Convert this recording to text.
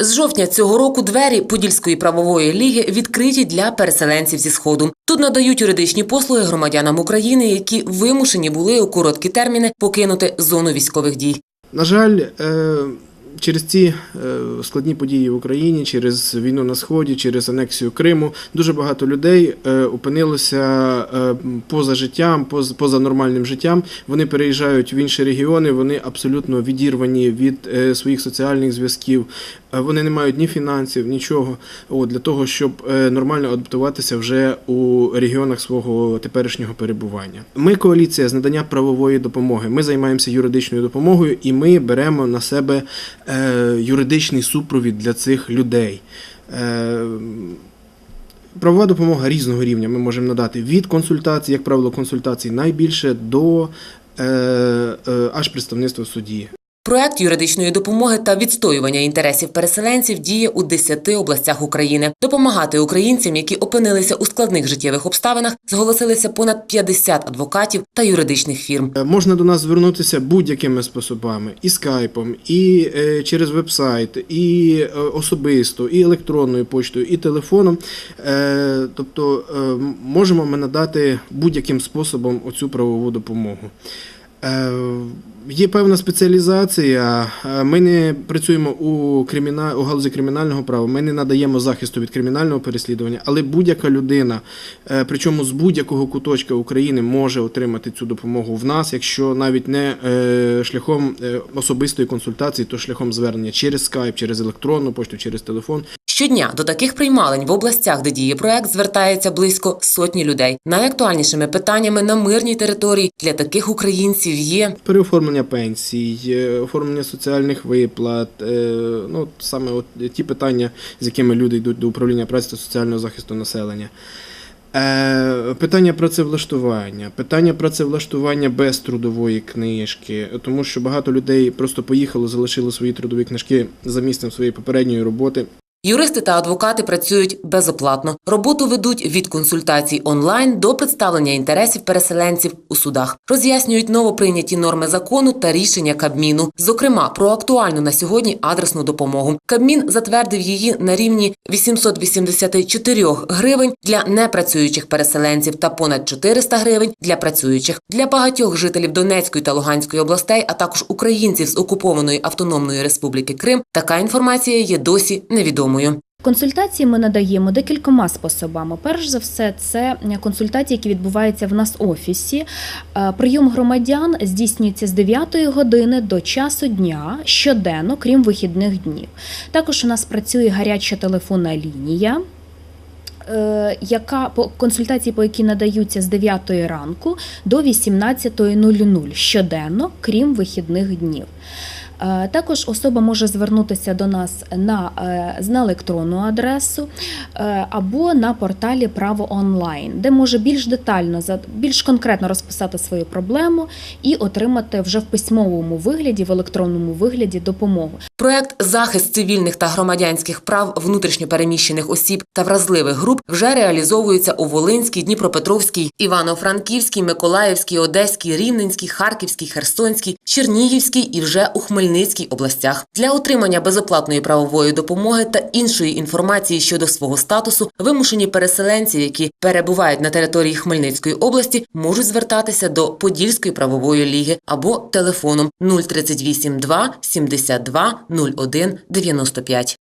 З жовтня цього року двері Подільської правової ліги відкриті для переселенців зі сходу. Тут надають юридичні послуги громадянам України, які вимушені були у короткі терміни покинути зону військових дій. На жаль, е, через ці е, складні події в Україні, через війну на сході, через анексію Криму, дуже багато людей е, опинилося е, поза життям, поза, нормальним життям. Вони переїжджають в інші регіони, вони абсолютно відірвані від своїх соціальних зв'язків. Вони не мають ні фінансів, нічого для того, щоб нормально адаптуватися вже у регіонах свого теперішнього перебування. Ми коаліція з надання правової допомоги. Ми займаємося юридичною допомогою і ми беремо на себе юридичний супровід для цих людей. Е, Правова допомога різного рівня ми можемо надати від консультацій, як правило, консультацій найбільше до е, е, аж представництва в суді. Проект юридичної допомоги та відстоювання інтересів переселенців діє у 10 областях України. Допомагати українцям, які опинилися у складних життєвих обставинах, зголосилися понад 50 адвокатів та юридичних фірм. Е, Можна до нас звернутися будь-якими способами: і скайпом, і е, через веб-сайт, і е, особисто, і електронною поштою, і телефоном. Тобто можемо ми надати будь-яким способом оцю правову допомогу. Е, Є певна спеціалізація. Е, Ми не працюємо у криміна... у галузі кримінального права. Ми не надаємо захисту від кримінального переслідування, але будь-яка людина, е, причому з будь-якого куточка України, може отримати цю допомогу в нас, якщо навіть не шляхом особистої консультації, то шляхом звернення через скайп, через електронну пошту, через телефон. Щодня до таких приймалень в областях, де діє проект, звертається близько сотні людей. Найактуальнішими питаннями на мирній території для таких українців є Переоформлення пенсій, е, оформлення соціальних виплат, е, ну саме от ті питання, з якими люди йдуть до управління праці та соціального захисту населення. Е, Питання працевлаштування, питання працевлаштування без трудової книжки, тому що багато людей просто поїхало, залишили свої трудові книжки за місцем своєї попередньої роботи. Юристи та адвокати працюють безоплатно. Роботу ведуть від консультацій онлайн до представлення інтересів переселенців у судах. Роз'яснюють новоприйняті норми закону та рішення Кабміну, зокрема про актуальну на сьогодні адресну допомогу. Кабмін затвердив її на рівні 884 гривень для непрацюючих переселенців та понад 400 гривень для працюючих. Для багатьох жителів Донецької та Луганської областей, а також українців з окупованої автономної республіки Крим, така інформація є досі невідомою. Консультації ми надаємо декількома способами. Перш за все, це консультації, які відбуваються в нас в офісі. Е, Прийом громадян здійснюється з 9 години до часу дня щоденно, крім вихідних днів. Також у нас працює гаряча телефонна лінія. е, Яка по консультації, по які надаються з 9 ранку до 18.00 щоденно, крім вихідних днів. Е, Також особа може звернутися до нас на, е, на електронну адресу е, або на порталі Право онлайн, де може більш детально, більш конкретно розписати свою проблему і отримати вже в письмовому вигляді, в електронному вигляді допомогу. Проект захист цивільних та громадянських прав внутрішньопереміщених осіб та вразливих груп вже реалізовується у Волинській, Дніпропетровській, Івано-Франківській, Миколаївській, Одеській, Рівненській, Харківській, Херсонській, Чернігівській і вже у Хмельницькій областях. Для отримання безоплатної правової допомоги та іншої інформації щодо свого статусу вимушені переселенці, які перебувають на території Хмельницької області, можуть звертатися до Подільської правової ліги або телефоном 038 2 72 01 95.